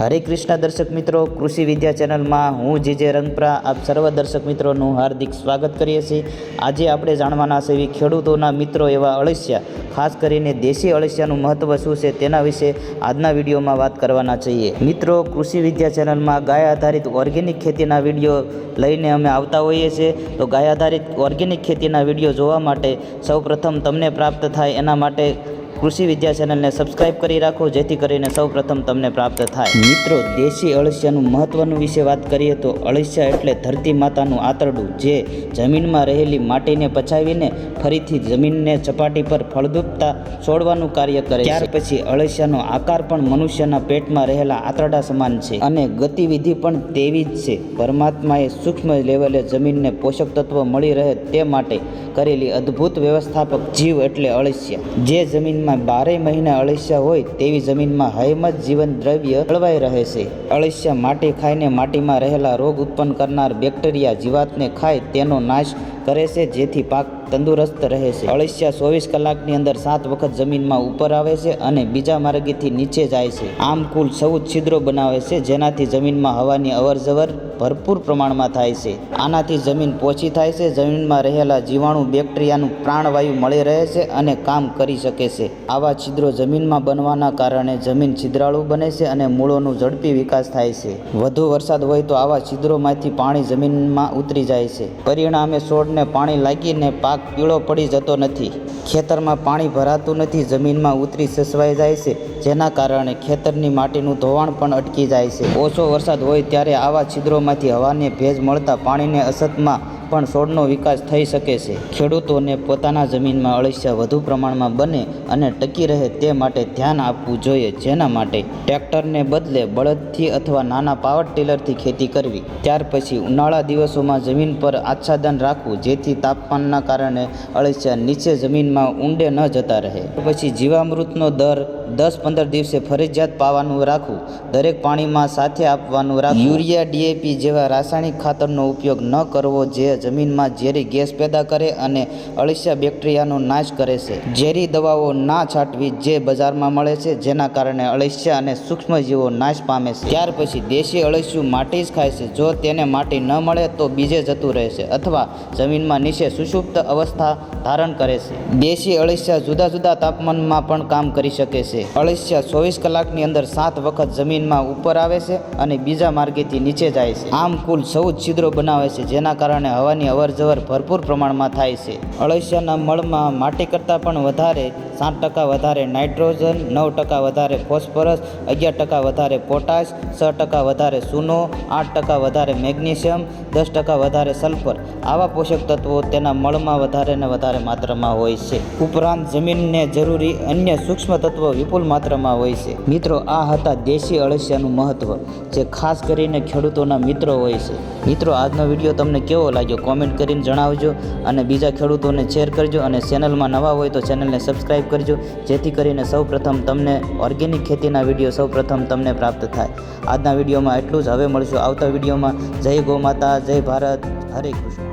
હરે કૃષ્ણ દર્શક મિત્રો, કૃષિ વિદ્યા ચેનલમાં હું જે જે રંગપ્રા, આપ સર્વ દર્શક મિત્રોનું હાર્દિક સ્વાગત કરીએ છીએ. આજે આપણે જાણવાના છે એવી ખેડૂતોના મિત્રો એવા અળસિયા. ખાસ કરીને દેશી અળસિયાનું મહત્ત્વ શું છે તેના વિશે આજના વિડીયોમાં વાત કરવાના છીએ. મિત્રો, કૃષિ વિદ્યા ચેનલમાં ગાય આધારિત ઓર્ગેનિક ખેતીના વીડિયો લઈને અમે આવતા હોઈએ છીએ. તો ગાય આધારિત ઓર્ગેનિક ખેતીના વીડિયો જોવા માટે સૌપ્રથમ તમને પ્રાપ્ત થાય એના માટે કૃષિ વિદ્યા ચેનલને સબસ્ક્રાઇબ કરી રાખો જેથી કરીને સૌપ્રથમ તમને પ્રાપ્ત થાય. મિત્રો દેશી અળસિયાનું મહત્વનું વિશે વાત કરીએ તો અળસિયા એટલે ધરતી માતાનું આંતરડું જે જમીનમાં રહેલી માટીને પચાવીને ફરીથી જમીનને સપાટી પર ફળદ્રુપતા છોડવાનું કાર્ય કરે ત્યાર પછી અળસિયાનો આકાર પણ મનુષ્યના પેટમાં રહેલા આંતરડા સમાન છે. અને ગતિવિધિ પણ તેવી જ છે. પરમાત્માએ સૂક્ષ્મ લેવલે જમીનને પોષક તત્વ મળી રહે તે માટે કરેલી અદ્ભુત વ્યવસ્થાપક જીવ એટલે અળસિયા. જે જમીનમાં બારે મહિના અળસિયા હોય તેવી જમીનમાં હયમત જીવન દ્રવ્ય જળવાઈ રહે છે. અળસિયા માટી ખાઈને માટીમાં રહેલા રોગ ઉત્પન્ન કરનાર બેક્ટેરિયા જીવાતને ખાય તેનો નાશ કરે છે, જેથી પાક તંદુરસ્ત રહે છે. અળસિયા ચોવીસ કલાકની અંદર સાત વખત જમીનમાં ઉપર આવે છે અને બીજા માર્ગેથી નીચે જાય છે. આમ કુલ ચૌદ છિદ્રો બનાવે છે, જેનાથી જમીનમાં હવાની અવરજવર ભરપૂર પ્રમાણમાં થાય છે. આનાથી જમીન પોચી થાય છે, જમીનમાં રહેલા જીવાણુ બેક્ટેરિયાનું પ્રાણવાયુ મળી રહે છે અને કામ કરી શકે છે. આવા છિદ્રો જમીનમાં બનવાના કારણે જમીન છિદ્રાળુ બને છે અને મૂળોનું ઝડપી વિકાસ થાય છે. વધુ વરસાદ હોય તો આવા છિદ્રોમાંથી પાણી જમીનમાં ઉતરી જાય છે. પરિણામે છોડને પાણી લાગીને પાક પીળો પડી જતો નથી. ખેતરમાં પાણી ભરાતું નથી, જમીનમાં ઉતરી સસવાઈ જાય છે, જેના કારણે ખેતરની માટીનું ધોવાણ પણ અટકી જાય છે. ઓછો વરસાદ હોય ત્યારે આવા છિદ્રોમાંથી હવાને ભેજ મળતા પાણીને અસતમાં પણ છોડનો વિકાસ થઈ શકે છે. ખેડૂતોને પોતાના જમીનમાં અળસિયા વધુ પ્રમાણમાં બને અને ટકી રહે તે માટે ધ્યાન આપવું જોઈએ, જેના માટે ટ્રેક્ટરને બદલે બળદથી અથવા નાના પાવર ટીલરથી ખેતી કરવી. ત્યાર પછી ઉનાળા દિવસોમાં જમીન પર આચ્છાદન રાખવું, જેથી તાપમાનના કારણે અળસિયા નીચે જમીનમાં ઊંડે ન જતા રહે. પછી જીવામૃતનો દર દસ પંદર દિવસે ફરજિયાત પાવાનું રાખવું, દરેક પાણીમાં સાથે આપવાનું રાખવું. યુરિયા ડીએપી જેવા રાસાયણિક ખાતરનો ઉપયોગ ન કરવો, જે જમીનમાં ઝેરી ગેસ પેદા કરે અને અળસિયા બેક્ટેરિયાનો નાશ કરે છે. ઝેરી દવાઓ ના છાંટવી જે બજારમાં મળે છે, જેના કારણે અળસિયા અને સૂક્ષ્મજીવો નાશ પામે છે. ત્યાર પછી દેશી અળસિયું માટી જ ખાય છે. જો તેને માટી ન મળે તો બીજે જતું રહે છે અથવા જમીનમાં નીચે સુષુપ્ત અવસ્થા ધારણ કરે છે. દેશી અળસિયા જુદા જુદા તાપમાનમાં પણ કામ કરી શકે છે. અળસિયા ચોવીસ કલાકની અંદર સાત વખત જમીનમાં ઉપર આવે છે અને બીજા માર્ગેથી નીચે જાય છે. આમ કુલ ચૌદ છિદ્રો બનાવે છે, જેના કારણે હવાની અવરજવર ભરપૂર પ્રમાણમાં થાય છે. અળસિયાના મળમાં માટી કરતાં પણ વધારે સાત ટકા વધારે નાઇટ્રોજન, નવ ટકા વધારે ફોસ્ફરસ, અગિયાર ટકા વધારે પોટાશ, છ ટકા વધારે સૂનો, આઠ ટકા વધારે મેગ્નેશિયમ, દસ ટકા વધારે સલ્ફર. આવા પોષક તત્વો તેના મળમાં વધારે ને વધારે માત્રામાં હોય છે. ઉપરાંત જમીનને જરૂરી અન્ય સૂક્ષ્મ તત્વો વિપુલ માત્રામાં હોય છે. મિત્રો, આ હતા દેશી અળસિયાનું મહત્ત્વ જે ખાસ કરીને ખેડૂતોના મિત્રો હોય છે. મિત્રો, આજનો વીડિયો તમને કેવો લાગ્યો? કોમેન્ટ કરીને જણાવજો અને બીજા ખેડૂતોને શેર કરજો અને ચેનલમાં નવા હોય તો ચેનલને સબસ્ક્રાઈબ કરજો, જેથી કરીને સૌપ્રથમ તમને ઓર્ગેનિક ખેતીના વીડિયો સૌપ્રથમ તમને પ્રાપ્ત થાય. આજના વિડીયોમાં એટલું જ. હવે મળશું આવતા વિડીયોમાં. જય ગૌ માતા, જય ભારત. હરે કૃષ્ણ